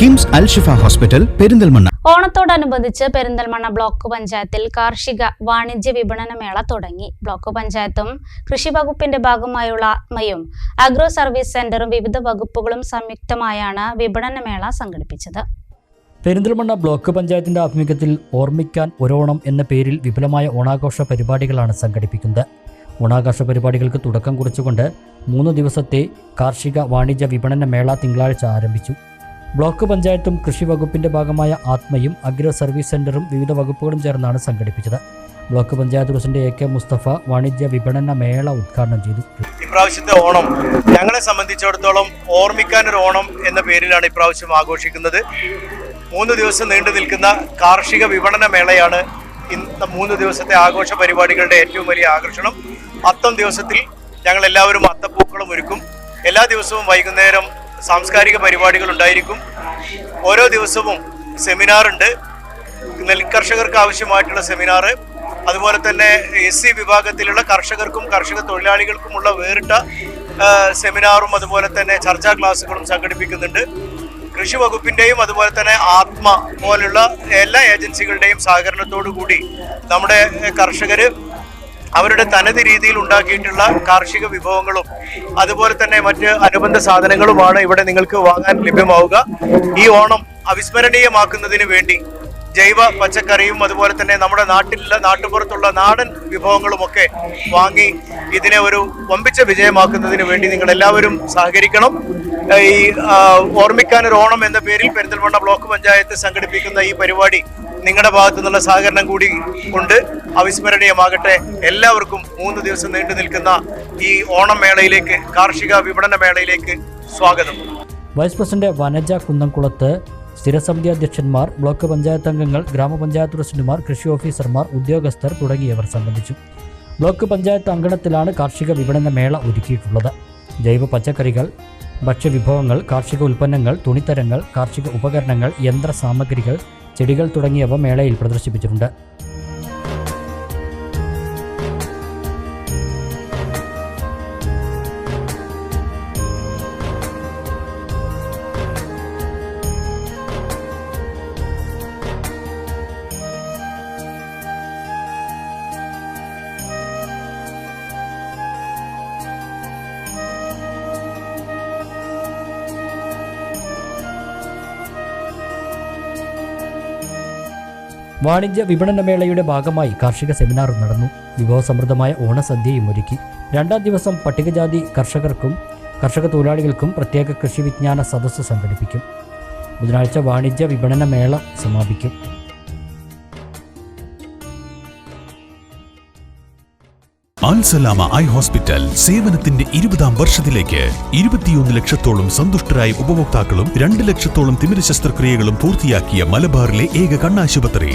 KIMS Alshifa hospital Perinthalmanna. ഓണത്തോടനുബന്ധിച്ച് Perinthalmanna block പഞ്ചായത്തിൽ കാർഷിക വാണിജ്യ വിപണന മേള തുടങ്ങി. ബ്ലോക്ക് പഞ്ചായത്തും കൃഷി വകുപ്പിന്റെ ഭാഗമായുള്ള ആത്മയും അഗ്രോ സർവീസ് സെന്ററും വിവിധ വകുപ്പുകളും സംയുക്തമായാണ് വിപണന മേള സംഘടിപ്പിച്ചത്. പെരിന്തൽമണ്ണ ബ്ലോക്ക് പഞ്ചായത്തിന്റെ ആഭിമുഖ്യത്തിൽ ഓർമ്മിക്കാൻ ഒരോണം എന്ന പേരിൽ വിപുലമായ ഓണാഘോഷ പരിപാടികളാണ് സംഘടിപ്പിക്കുന്നത്. ഓണാഘോഷ പരിപാടികൾക്ക് തുടക്കം കുറിച്ചുകൊണ്ട് മൂന്ന് ദിവസത്തെ കാർഷിക വാണിജ്യ വിപണന മേള തിങ്കളാഴ്ച ആരംഭിച്ചു. ബ്ലോക്ക് പഞ്ചായത്തും കൃഷി വകുപ്പിന്റെ ഭാഗമായ ആത്മയും അഗ്രോ സർവീസ് സെന്ററും വിവിധ വകുപ്പുകളും ചേർന്നാണ് സംഘടിപ്പിച്ചത്. Block panchayat president A K Mustafa വാണിജ്യ വിപണന മേള ഉദ്ഘാടനം ചെയ്തു. ഇപ്രാവശ്യത്തെ ഓണം ഞങ്ങളെ സംബന്ധിച്ചിടത്തോളം ഓർമ്മിക്കാൻ ഒരു ഓണം എന്ന പേരിലാണ് ഇപ്രാവശ്യം ആഘോഷിക്കുന്നത്. മൂന്ന് ദിവസം നീണ്ടു നിൽക്കുന്ന കാർഷിക വിപണന മേളയാണ് ഇന്ന് മൂന്ന് ദിവസത്തെ ആഘോഷ പരിപാടികളുടെ ഏറ്റവും വലിയ ആകർഷണം. അത്തം ദിവസത്തിൽ ഞങ്ങൾ എല്ലാവരും അത്തപ്പൂക്കളും ഒരുക്കും. എല്ലാ ദിവസവും വൈകുന്നേരം സാംസ്കാരിക പരിപാടികൾ ഉണ്ടായിരിക്കും. ഓരോ ദിവസവും സെമിനാറുണ്ട് നെൽകർഷകർക്ക് ആവശ്യമായിട്ടുള്ള സെമിനാർ അതുപോലെ തന്നെ എസ് സി വിഭാഗത്തിലുള്ള കർഷകർക്കും കർഷക തൊഴിലാളികൾക്കുമുള്ള വേറിട്ട സെമിനാറും അതുപോലെ തന്നെ ചർച്ചാ ക്ലാസ്സുകളും സംഘടിപ്പിക്കുന്നുണ്ട്. കൃഷി വകുപ്പിന്റെയും അതുപോലെ തന്നെ ആത്മ പോലുള്ള എല്ലാ ഏജൻസികളുടെയും സഹകരണത്തോടു കൂടി നമ്മുടെ കർഷകര് അവരുടെ തനത് രീതിയിൽ ഉണ്ടാക്കിയിട്ടുള്ള കാർഷിക വിഭവങ്ങളും അതുപോലെ തന്നെ മറ്റ് അനുബന്ധ സാധനങ്ങളുമാണ് ഇവിടെ നിങ്ങൾക്ക് വാങ്ങാൻ ലഭ്യമാവുക. ഈ ഓണം അവിസ്മരണീയമാക്കുന്നതിന് വേണ്ടി ജൈവ പച്ചക്കറിയും അതുപോലെ തന്നെ നമ്മുടെ നാട്ടിലുള്ള നാട്ടുപുറത്തുള്ള നാടൻ വിഭവങ്ങളുമൊക്കെ വാങ്ങി ഇതിനെ ഒരു വമ്പിച്ച വിജയമാക്കുന്നതിന് വേണ്ടി നിങ്ങൾ എല്ലാവരും സഹകരിക്കണം ഈ ഓർമ്മിക്കാൻ ഒരു ഓണം എന്ന പേരിൽ പെരിന്തൽമണ്ണ ബ്ലോക്ക് പഞ്ചായത്ത് സംഘടിപ്പിക്കുന്ന ഈ പരിപാടി നിങ്ങളുടെ ഭാഗത്തു നിന്നുള്ള സഹകരണം കൂടി കൊണ്ട് അവിസ്മരണീയമാകട്ടെ. എല്ലാവർക്കും മൂന്ന് ദിവസം നീണ്ടു നിൽക്കുന്ന ഈ ഓണം മേളയിലേക്ക് കാർഷിക വിപണന മേളയിലേക്ക് സ്വാഗതം. വൈസ് പ്രസിഡന്റ് വനജ കുന്നംകുളത്ത് സ്ഥിരസമിതി അധ്യക്ഷന്മാർ ബ്ലോക്ക് പഞ്ചായത്ത് അംഗങ്ങൾ ഗ്രാമപഞ്ചായത്ത് പ്രസിഡന്റുമാർ കൃഷി ഓഫീസർമാർ ഉദ്യോഗസ്ഥർ തുടങ്ങിയവർ സംബന്ധിച്ചു. ബ്ലോക്ക് പഞ്ചായത്ത് അങ്കണത്തിലാണ് കാർഷിക വിപണന മേള ഒരുക്കിയിട്ടുള്ളത്. ജൈവ പച്ചക്കറികൾ ഭക്ഷ്യവിഭവങ്ങൾ കാർഷിക ഉൽപ്പന്നങ്ങൾ തുണിത്തരങ്ങൾ കാർഷിക ഉപകരണങ്ങൾ യന്ത്ര സാമഗ്രികൾ ചെടികൾ തുടങ്ങിയവ മേളയിൽ പ്രദർശിപ്പിച്ചിട്ടുണ്ട്. വാണിജ്യ വിപണനമേളയുടെ ഭാഗമായി കാർഷിക സെമിനാറും നടന്നു. വിഭവസമൃദ്ധമായ ഓണസദ്യയും ഒരുക്കി. രണ്ടാം ദിവസം പട്ടികജാതി കർഷകർക്കും കർഷക തൊഴിലാളികൾക്കും പ്രത്യേക കൃഷി വിജ്ഞാന സദസ്സ് സംഘടിപ്പിക്കും. ബുധനാഴ്ച വാണിജ്യ വിപണന മേള സമാപിക്കും. അൽസലാമ ഐ ഹോസ്പിറ്റൽ സേവനത്തിന്റെ ഇരുപതാം വർഷത്തിലേക്ക് ഇരുപത്തിയൊന്ന് ലക്ഷത്തോളം സന്തുഷ്ടരായ ഉപഭോക്താക്കളും രണ്ട് ലക്ഷത്തോളം തിമിര ശസ്ത്രക്രിയകളും പൂർത്തിയാക്കിയ മലബാറിലെ ഏക കണ്ണാശുപത്രി.